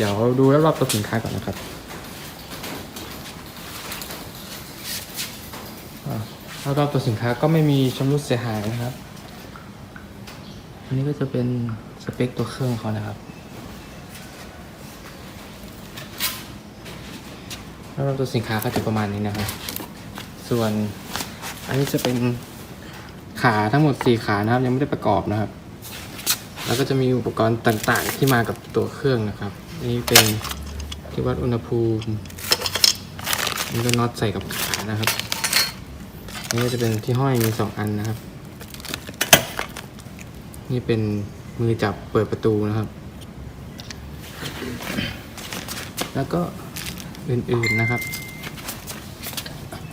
เดี๋ยวดูรอบๆตัวสินค้าก่อนนะครับรอบๆตัวสินค้าก็ไม่มีชำรุดเสียหายนะครับ อันนี้ก็จะเป็นสเปคตัวเครื่องเขานะครับรอบๆตัวสินค้าก็จะประมาณนี้นะครับ ส่วนอันนี้จะเป็นขาทั้งหมดสี่ขานะครับ ยังไม่ได้ประกอบนะครับ แล้วก็จะมีอุปกรณ์ต่างๆที่มากับตัวเครื่องนะครับ นี่เป็นที่วัดอุณหภูมินี่ก็น็อตใส่กับขานะครับนี่ก็จะเป็นที่ห้อยมีสองอันนะครับ นี่เป็นมือจับเปิดประตูนะครับ แล้วก็อื่นๆนะครับ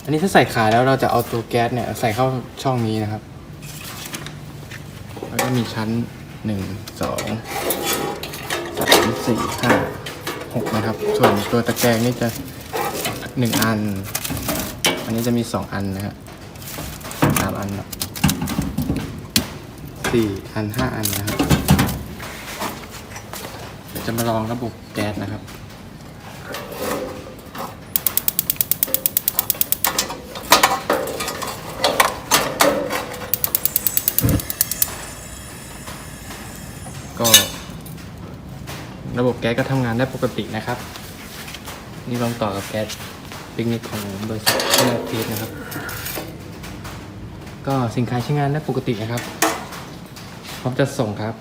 อันนี้ถ้าใส่ขาแล้วเราจะเอาตัวแก๊สเนี่ยใส่เข้าช่องนี้นะครับ แล้วก็มีชั้นหนึ่งสอง สี่ห้าหกนะครับ ส่วนตัวตะแกรงนี่จะหนึ่งอัน อันนี้จะมีสองอันนะฮะสามอันนะสี่อันห้าอันนะครับจะมาลองระบบแก๊สนะครับก็ ระบบแก๊สก็ทำงานได้ปกตินะครับ นี่ลองต่อกับแก๊สปิกนิกของบริษัทเนอเพีนะครับ ก็สินค้าใช้งานได้ปกตินะครับพร้อมจะส่งครับ